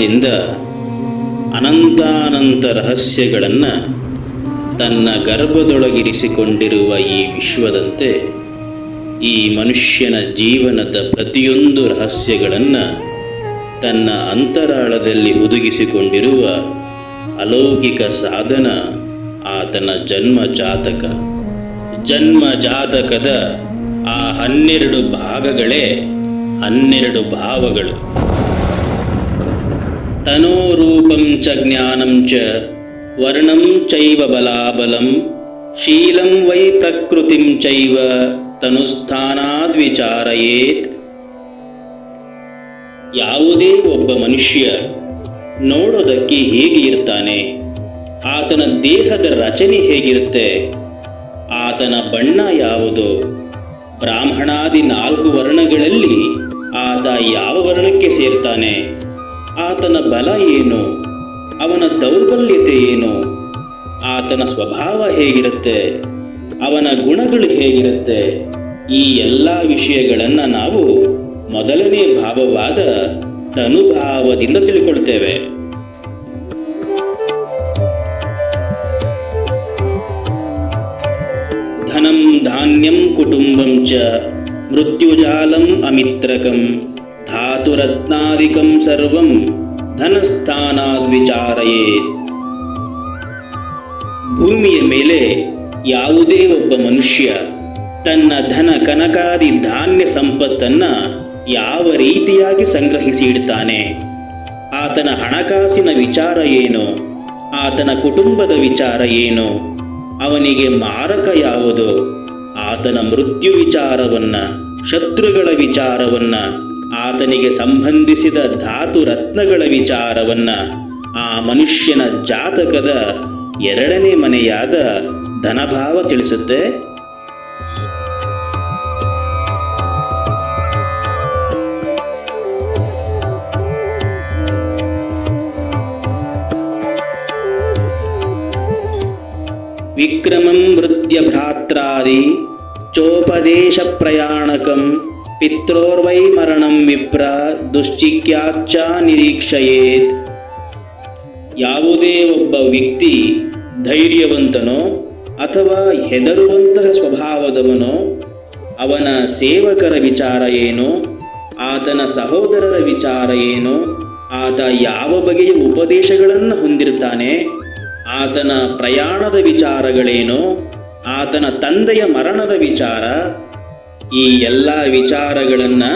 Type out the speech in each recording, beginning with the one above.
ಕಾಲದಿಂದ ಅನಂತಾನಂತ ರಹಸ್ಯಗಳನ್ನು ತನ್ನ ಗರ್ಭದೊಳಗಿರಿಸಿಕೊಂಡಿರುವ ಈ ವಿಶ್ವದಂತೆ ಈ ಮನುಷ್ಯನ ಜೀವನದ ಪ್ರತಿಯೊಂದು ರಹಸ್ಯಗಳನ್ನು ತನ್ನ ಅಂತರಾಳದಲ್ಲಿ ಹುದುಗಿಸಿಕೊಂಡಿರುವ ಅಲೌಕಿಕ ಸಾಧನ ಆತನ ಜನ್ಮ ಜಾತಕ. ಜನ್ಮ ಜಾತಕದ ಆ ಹನ್ನೆರಡು ಭಾಗಗಳೇ ಹನ್ನೆರಡು ಭಾವಗಳು. ತನೋರೂಪಂ ಚ ಜ್ಞಾನಂ ಚ ವರ್ಣಂ ಚೈವ ಬಲಾಬಲಂ ಶೀಲಂ ವೈ ಪ್ರಕೃತಿಂ ಚೈವ ತನುಸ್ಥಾನಾದ್ ವಿಚಾರಯೇತ್ ಯಾವುದೇ ಒಬ್ಬ ಮನುಷ್ಯ ನೋಡೋದಕ್ಕೆ ಹೇಗೆ ಇರ್ತಾನೆ, ಆತನ ದೇಹದ ರಚನೆ ಹೇಗಿರುತ್ತೆ, ಆತನ ಬಣ್ಣ ಯಾವುದು, ಬ್ರಾಹ್ಮಣಾದಿ ನಾಲ್ಕು ವರ್ಣಗಳಲ್ಲಿ ಆತ ಯಾವ ವರ್ಣಕ್ಕೆ ಸೇರ್ತಾನೆ ಆತನ ಬಲ ಏನು? ಅವನ ದೌರ್ಬಲ್ಯತೆ ಏನು? ಆತನ ಸ್ವಭಾವ ಹೇಗಿರುತ್ತೆ? ಅವನ ಗುಣಗಳು ಹೇಗಿರುತ್ತೆ? ಈ ಎಲ್ಲ ವಿಷಯಗಳನ್ನು ನಾವು ಮೊದಲನೇ ಭಾವವಾದ ತನುಭಾವದಿಂದ ತಿಳ್ಕೊಳ್ತೇವೆ. ಧನಂ ಧಾನ್ಯಂ ಕುಟುಂಬಂ ಚ ಮೃತ್ಯುಜಾಲಂ ಅಮಿತ್ರಕಂ. ಧಾತುರತ್ನಾದಿಕಂ ಸರ್ವಂ ಧನಸ್ಥಾನ ವಿಚಾರಯೇ. ಭೂಮಿಯ ಮೇಲೆ ಯಾವುದೇ ಒಬ್ಬ ಮನುಷ್ಯ ತನ್ನ ಧನ ಕನಕಾದಿ ಧಾನ್ಯ ಸಂಪತ್ತನ್ನ ಯಾವ ರೀತಿಯಾಗಿ ಸಂಗ್ರಹಿಸಿ ಇಡ್ತಾನೆ? ಆತನ ಹಣಕಾಸಿನ ವಿಚಾರ ಏನು? ಆತನ ಕುಟುಂಬದ ವಿಚಾರ ಏನು? ಅವನಿಗೆ ಮಾರಕ ಯಾವುದು? ಆತನ ಮೃತ್ಯು ವಿಚಾರವನ್ನ, ಶತ್ರುಗಳ ವಿಚಾರವನ್ನ ಆತನಿಗೆ ಸಂಬಂಧಿಸಿದ ಧಾತು ರತ್ನಗಳ ವಿಚಾರವನ್ನ ಆ ಮನುಷ್ಯನ ಜಾತಕದ ಎರಡನೇ ಮನೆಯಾದ ಧನಭಾವ ತಿಳಿಸುತ್ತೆ. ವಿಕ್ರಮಂ ವೃತ್ಯ ಭ್ರಾತ್ರಾದಿ ಚೋಪದೇಶ ಪ್ರಯಾಣಕಂ ಪಿತ್ರೋರ್ವೈ ಮರಣಂ ವಿಪ್ರ ದುಶ್ಚಿಕ್ಯಾಚ್ಚ ನಿರೀಕ್ಷೆಯೇತ್ ಯಾವುದೇ ಒಬ್ಬ ವ್ಯಕ್ತಿ ಧೈರ್ಯವಂತನೋ ಅಥವಾ ಹೆದರುವಂತಹ ಸ್ವಭಾವದವನೋ, ಅವನ ಸೇವಕರ ವಿಚಾರ ಏನೋ, ಆತನ ಸಹೋದರರ ವಿಚಾರ ಏನೋ, ಆತ ಯಾವ ಬಗೆಯ ಉಪದೇಶಗಳನ್ನು ಹೊಂದಿರ್ತಾನೆ ಆತನ ಪ್ರಯಾಣದ ವಿಚಾರಗಳೇನೋ, ಆತನ ತಂದೆಯ ಮರಣದ ವಿಚಾರ ಈ ಎಲ್ಲ ವಿಚಾರಗಳನ್ನು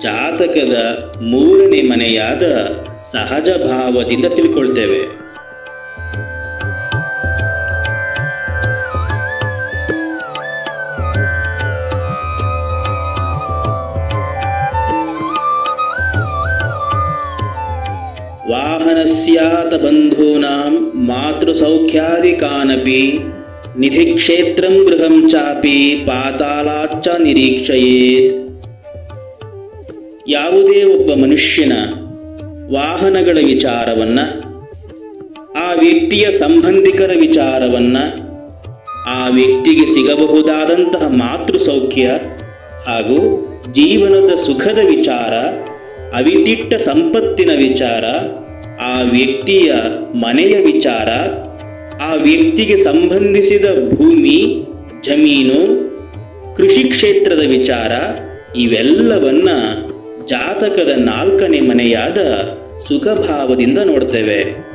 ಜಾತಕದ ಮೂರನೇ ಮನೆಯಾದ ಸಹಜ ಭಾವದಿಂದ ತಿಳ್ಕೊಳ್ತೇವೆ. ವಾಹನಸ್ಯಾತ ಬಂಧೂನಾಂ ಮಾತೃಸೌಖ್ಯಾದಿಕಾನಪಿ ನಿಧಿಕ್ಷೇತ್ರಂ ಗೃಹಂ ಚಾಪಿ ಪಾತಾಳಾಚ್ಚ ನಿರೀಕ್ಷೆಯೇತ್ ಯಾವುದೇ ಒಬ್ಬ ಮನುಷ್ಯನ ವಾಹನಗಳ ವಿಚಾರವನ್ನು, ಆ ವ್ಯಕ್ತಿಯ ಸಂಬಂಧಿಕರ ವಿಚಾರವನ್ನು, ಆ ವ್ಯಕ್ತಿಗೆ ಸಿಗಬಹುದಾದಂತಹ ಮಾತೃ ಸೌಖ್ಯ ಹಾಗೂ ಜೀವನದ ಸುಖದ ವಿಚಾರ ಅವಿತಿಟ್ಟ ಸಂಪತ್ತಿನ ವಿಚಾರ, ಆ ವ್ಯಕ್ತಿಯ ಮನೆಯ ವಿಚಾರ ಆ ವ್ಯಕ್ತಿಗೆ ಸಂಬಂಧಿಸಿದ ಭೂಮಿ ಜಮೀನು ಕೃಷಿ ಕ್ಷೇತ್ರದ ವಿಚಾರ ಇವೆಲ್ಲವನ್ನ ಜಾತಕದ ನಾಲ್ಕನೇ ಮನೆಯಾದ ಸುಖಭಾವದಿಂದ ನೋಡ್ತೇವೆ.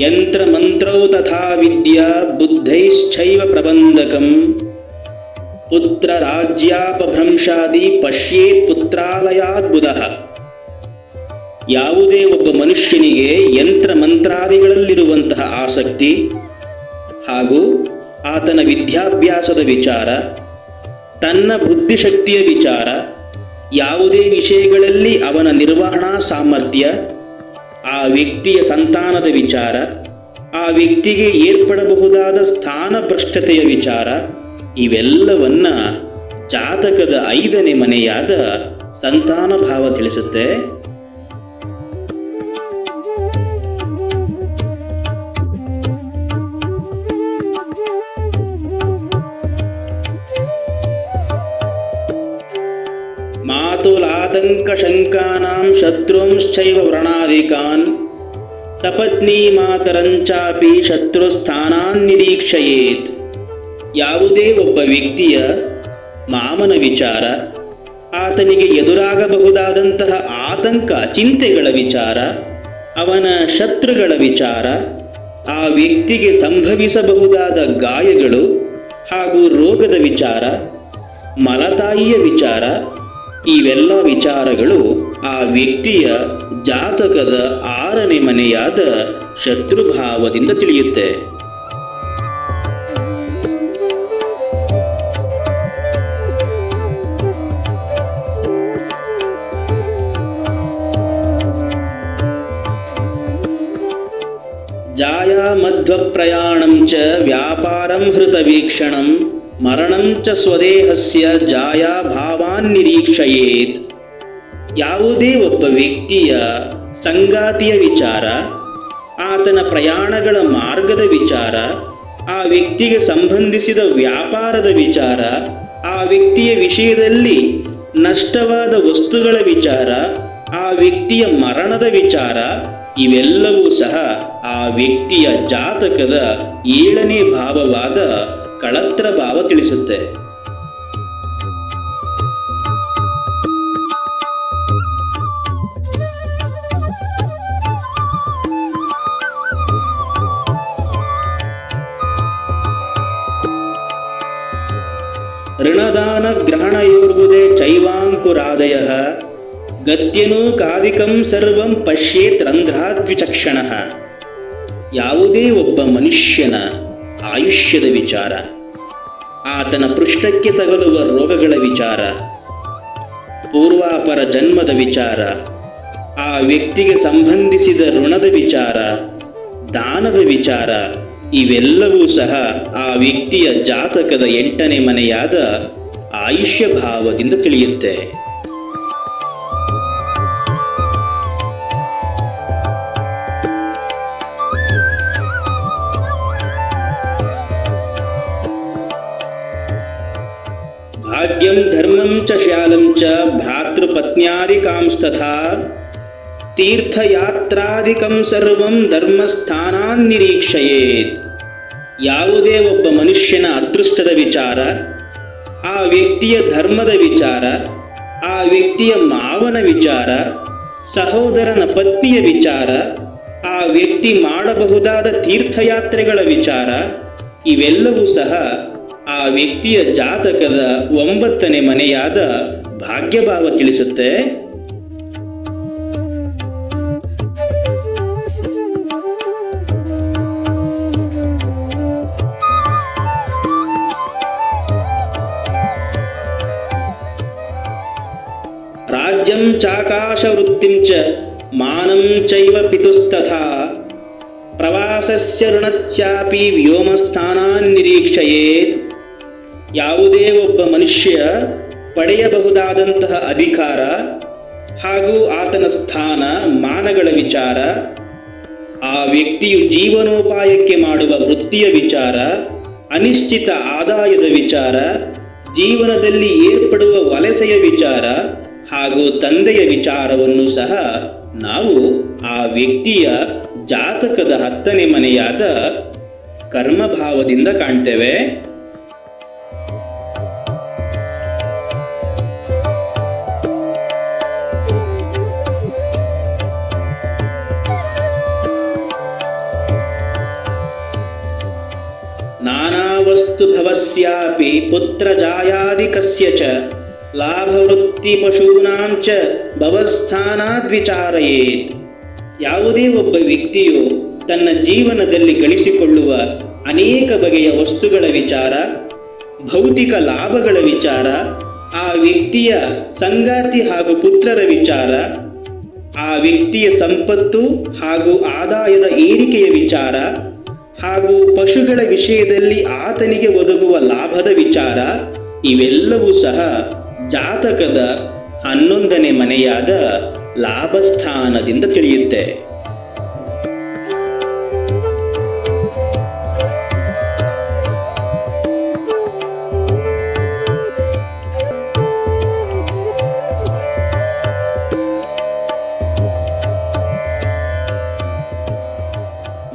ಯಂತ್ರಮಂತ್ರೌ ತಥಾ ವಿದ್ಯಾ ಬುದ್ಧೈಶ್ಚೈವ ಪ್ರಬಂಧಕಂ ಪುತ್ರ ರಾಜ್ಯಾಪಭ್ರಂಶಾದಿ ಪಶ್ಯೇತ್ ಪುತ್ರಾಲಯಾದ್ಬುಧ ಯಾವುದೇ ಒಬ್ಬ ಮನುಷ್ಯನಿಗೆ ಯಂತ್ರ ಮಂತ್ರಾದಿಗಳಲ್ಲಿರುವಂತಹ ಆಸಕ್ತಿ ಹಾಗೂ ಆತನ ವಿದ್ಯಾಭ್ಯಾಸದ ವಿಚಾರ, ತನ್ನ ಬುದ್ಧಿಶಕ್ತಿಯ ವಿಚಾರ, ಯಾವುದೇ ವಿಷಯಗಳಲ್ಲಿ ಅವನ ನಿರ್ವಹಣಾ ಸಾಮರ್ಥ್ಯ ಆ ವ್ಯಕ್ತಿಯ ಸಂತಾನದ ವಿಚಾರ, ಆ ವ್ಯಕ್ತಿಗೆ ಏರ್ಪಡಬಹುದಾದ ಸ್ಥಾನ ಭ್ರಷ್ಟತೆಯ ವಿಚಾರ, ಇವೆಲ್ಲವನ್ನ ಜಾತಕದ ಐದನೇ ಮನೆಯಾದ ಸಂತಾನ ಭಾವ ತಿಳಿಸುತ್ತೆ. ಕಳಂಕಶಂಕಾನಾಂ ಶತ್ರುಂಶ್ಚೈವ ವ್ರಣಾವಿಕಾನ್ ಸಪತ್ನಿ ಮಾತರಂಚಾಪಿ ಶತ್ರುಸ್ಥಾನಾನ್ ನಿರೀಕ್ಷಯೇತ್ ಯಾವುದೇ ಒಬ್ಬ ವ್ಯಕ್ತಿಯ ಮಾಮನ ವಿಚಾರ, ಆತನಿಗೆ ಎದುರಾಗಬಹುದಾದಂತಹ ಆತಂಕ, ಚಿಂತೆಗಳ ವಿಚಾರ, ಅವನ ಶತ್ರುಗಳ ವಿಚಾರ, ಆ ವ್ಯಕ್ತಿಗೆ ಸಂಭವಿಸಬಹುದಾದ ಗಾಯಗಳು ಹಾಗೂ ರೋಗದ ವಿಚಾರ, ಮಲತಾಯಿಯ ವಿಚಾರ ಇವೆಲ್ಲ ವಿಚಾರಗಳು ಆ ವ್ಯಕ್ತಿಯ ಜಾತಕದ ಆರನೇ ಮನೆಯಾದ ಶತ್ರುಭಾವದಿಂದ ತಿಳಿಯುತ್ತೆ. ಜಾಯಾಮಧ್ವಪ್ರಯಾಣಂ ಚ ವ್ಯಾಪಾರಂ ಹೃತವೀಕ್ಷಣಂ ಮರಣಂ ಚ ಸ್ವದೇಹಸ್ಯ ಜಾಯಾಭಾವಾನ್ ನಿರೀಕ್ಷಯೇತ್. ಯಾವುದೇ ಒಬ್ಬ ವ್ಯಕ್ತಿಯ ಸಂಗಾತಿಯ ವಿಚಾರ, ಆತನ ಪ್ರಯಾಣಗಳ ಮಾರ್ಗದ ವಿಚಾರ, ಆ ವ್ಯಕ್ತಿಗೆ ಸಂಬಂಧಿಸಿದ ವ್ಯಾಪಾರದ ವಿಚಾರ, ಆ ವ್ಯಕ್ತಿಯ ವಿಷಯದಲ್ಲಿ ನಷ್ಟವಾದ ವಸ್ತುಗಳ ವಿಚಾರ, ಆ ವ್ಯಕ್ತಿಯ ಮರಣದ ವಿಚಾರ, ಇವೆಲ್ಲವೂ ಸಹ ಆ ವ್ಯಕ್ತಿಯ ಜಾತಕದ ಏಳನೇ ಭಾವವಾದ ಕಳತ್ರ ಭಾವ ತಿಳಿಸುತ್ತೆ. ಋಣದಾನಗ್ರಹಣಯೋರ್ಗುದೆ ಚೈವಾಂಕುರಾದಯ ಗತ್ಯನು ಕಾದಿಕಂ ಸರ್ವಂ ಪಶ್ಯೇತ್ ರಂಧ್ರಾದ್ವಿಚಕ್ಷಣ ಯಾವುದೇ ಒಬ್ಬ ಮನುಷ್ಯನ ಆಯುಷ್ಯದ ವಿಚಾರ, ಆತನ ಪೃಷ್ಠಕ್ಕೆ ತಗಲುವ ರೋಗಗಳ ವಿಚಾರ, ಪೂರ್ವಾಪರ ಜನ್ಮದ ವಿಚಾರ, ಆ ವ್ಯಕ್ತಿಗೆ ಸಂಬಂಧಿಸಿದ ಋಣದ ವಿಚಾರ, ದಾನದ ವಿಚಾರ, ಇವೆಲ್ಲವೂ ಸಹ ಆ ವ್ಯಕ್ತಿಯ ಜಾತಕದ ಎಂಟನೇ ಮನೆಯಾದ ಆಯುಷ್ಯ ಭಾವದಿಂದ ತಿಳಿಯುತ್ತೆ. ಭಾಗ್ಯಂ ಧರ್ಮಂ ಚ ಶ್ಯಾಲಂ ಚ ಭ್ರಾತೃಪತ್ನ್ಯಾದಿಕಾಂಸ್ತಥಾ ತೀರ್ಥಯಾತ್ರಾದಿಕಂ ಸರ್ವಂ ಧರ್ಮಸ್ಥಾನಾನ್ ನಿರೀಕ್ಷಯೇತ್ ಯಾವುದೇ ಒಬ್ಬ ಮನುಷ್ಯನ ಅದೃಷ್ಟದ ವಿಚಾರ, ಆ ವ್ಯಕ್ತಿಯ ಧರ್ಮದ ವಿಚಾರ, ಆ ವ್ಯಕ್ತಿಯ ಮಾವನ ವಿಚಾರ, ಸಹೋದರನ ಪತ್ನಿಯ ವಿಚಾರ, ಆ ವ್ಯಕ್ತಿ ಮಾಡಬಹುದಾದ ತೀರ್ಥಯಾತ್ರೆಗಳ ವಿಚಾರ, ಇವೆಲ್ಲವೂ ಸಹ ಆ ವ್ಯಕ್ತಿಯ ಜಾತಕದ ಒಂಬತ್ತನೇ ಮನೆಯಾದ ಭಾಗ್ಯಭಾವ ತಿಳಿಸುತ್ತೆ. ರಾಜ್ಯಂ ಚಾಕಾಶವೃತ್ತಿಂ ಚ ಮಾನಂ ಚೈವ ಪಿತುಸ್ತಥಾ. ಪ್ರವಾಸಸ್ಯ ಋಣಚ್ಚಾಪಿ ವ್ಯೋಮಸ್ಥಾನಾನ್ ನಿರೀಕ್ಷಯೇತ್. ಯಾವುದೇ ಒಬ್ಬ ಮನುಷ್ಯ ಪಡೆಯಬಹುದಾದಂತಹ ಅಧಿಕಾರ ಹಾಗೂ ಆತನ ಸ್ಥಾನ, ಮಾನಗಳ ವಿಚಾರ, ಆ ವ್ಯಕ್ತಿಯು ಜೀವನೋಪಾಯಕ್ಕೆ ಮಾಡುವ ವೃತ್ತಿಯ ವಿಚಾರ, ಅನಿಶ್ಚಿತ ಆದಾಯದ ವಿಚಾರ, ಜೀವನದಲ್ಲಿ ಏರ್ಪಡುವ ವಲಸೆಯ ವಿಚಾರ ಹಾಗೂ ತಂದೆಯ ವಿಚಾರವನ್ನು ಸಹ ನಾವು ಆ ವ್ಯಕ್ತಿಯ ಜಾತಕದ ಹತ್ತನೇ ಮನೆಯಾದ ಕರ್ಮಭಾವದಿಂದ ಕಾಣ್ತೇವೆ. ವಸ್ತು ಭವಸ್ಯಾಪಿ ಪುತ್ರ ಜಾಯಾದಿ ಚ ಲಾಭವೃತ್ತಿ ಪಶೂನಾಂಚ ಭವಸ್ಥಾನಾದ್ವಿಚಾರಯೇತ್ ಯಾವುದೇ ಒಬ್ಬ ವ್ಯಕ್ತಿಯು ತನ್ನ ಜೀವನದಲ್ಲಿ ಗಳಿಸಿಕೊಳ್ಳುವ ಅನೇಕ ಬಗೆಯ ವಸ್ತುಗಳ ವಿಚಾರ, ಭೌತಿಕ ಲಾಭಗಳ ವಿಚಾರ, ಆ ವ್ಯಕ್ತಿಯ ಸಂಗಾತಿ ಹಾಗೂ ಪುತ್ರರ ವಿಚಾರ, ಆ ವ್ಯಕ್ತಿಯ ಸಂಪತ್ತು ಹಾಗೂ ಆದಾಯದ ಏರಿಕೆಯ ವಿಚಾರ ಹಾಗೂ ಪಶುಗಳ ವಿಷಯದಲ್ಲಿ ಆತನಿಗೆ ಒದಗುವ ಲಾಭದ ವಿಚಾರ ಇವೆಲ್ಲವೂ ಸಹ ಜಾತಕದ ಹನ್ನೊಂದನೇ ಮನೆಯಾದ ಲಾಭಸ್ಥಾನದಿಂದ ತಿಳಿಯುತ್ತೆ.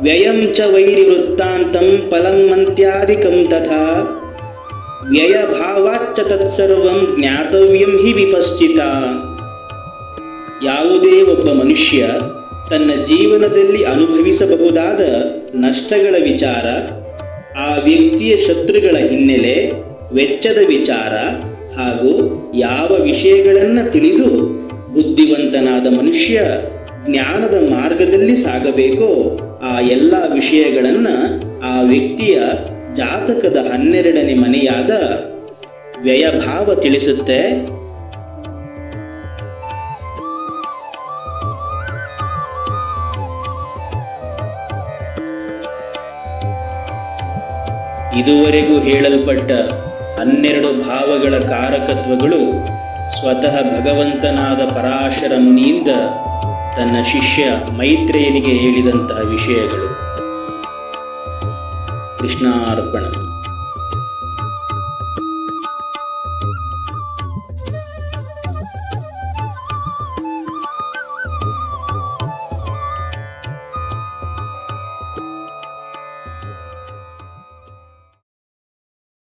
ವ್ಯಯಂ ಚ ವೈರಿವೃತ್ತಾಂತಂ ಫಲಂ ಮಂತ್ಯಾದಿಕಂ ತಥಾ. ವ್ಯಯ ಭಾವಾಚ್ಚ ತತ್ಸರ್ವಂ ಜ್ಞಾತವ್ಯಂ ಹಿ ವಿಪಶ್ಚಿತ. ಯಾವುದೇ ಒಬ್ಬ ಮನುಷ್ಯ ತನ್ನ ಜೀವನದಲ್ಲಿ ಅನುಭವಿಸಬಹುದಾದ ನಷ್ಟಗಳ ವಿಚಾರ, ಆ ವ್ಯಕ್ತಿಯ ಶತ್ರುಗಳ ಹಿನ್ನೆಲೆ ವೆಚ್ಚದ ವಿಚಾರ ಹಾಗೂ ಯಾವ ವಿಷಯಗಳನ್ನು ತಿಳಿದು ಬುದ್ಧಿವಂತನಾದ ಮನುಷ್ಯ ಜ್ಞಾನದ ಮಾರ್ಗದಲ್ಲಿ ಸಾಗಬೇಕೋ, ಆ ಎಲ್ಲ ವಿಷಯಗಳನ್ನು ಆ ವ್ಯಕ್ತಿಯ ಜಾತಕದ ಹನ್ನೆರಡನೇ ಮನೆಯಾದ ವ್ಯಯಭಾವ ತಿಳಿಸುತ್ತೆ. ಇದುವರೆಗೂ ಹೇಳಲ್ಪಟ್ಟ ಹನ್ನೆರಡು ಭಾವಗಳ ಕಾರಕತ್ವಗಳು ಸ್ವತಃ ಭಗವಂತನಾದ ಪರಾಶರ ಮುನಿಯಿಂದ ತನ್ನ ಶಿಷ್ಯ ಮೈತ್ರೇಯನಿಗೆ ಹೇಳಿದಂತಹ ವಿಷಯಗಳು ಕೃಷ್ಣಾರ್ಪಣ.